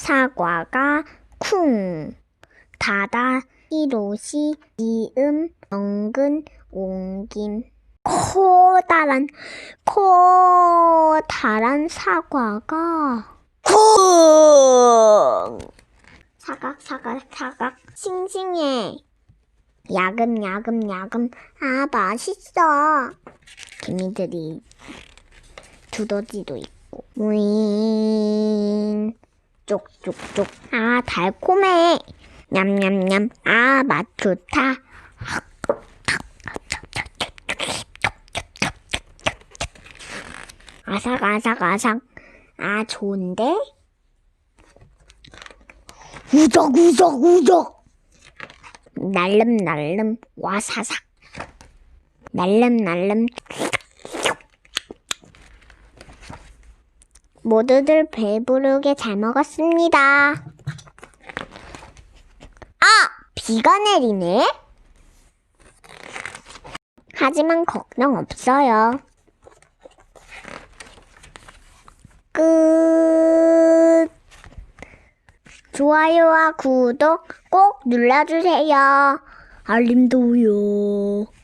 사과가 쿵. 다다 히로시 이음 엉근 옹김. 커다란 커다란 사과가 쿵. 사각 사각 사각. 싱싱해. 야금 야금 야금. 아 맛있어. 개미들이 두더지도 있고. 무잉 쪽쪽쪽. 아 달콤해. 냠냠냠. 아 맛 좋다. 아삭아삭아삭. 아 좋은데? 우적우적우적. 날름날름. 와사삭. 날름날름 모두들 배부르게 잘 먹었습니다. 아! 비가 내리네? 하지만 걱정 없어요. 끝. 좋아요와 구독 꼭 눌러주세요. 알림도요.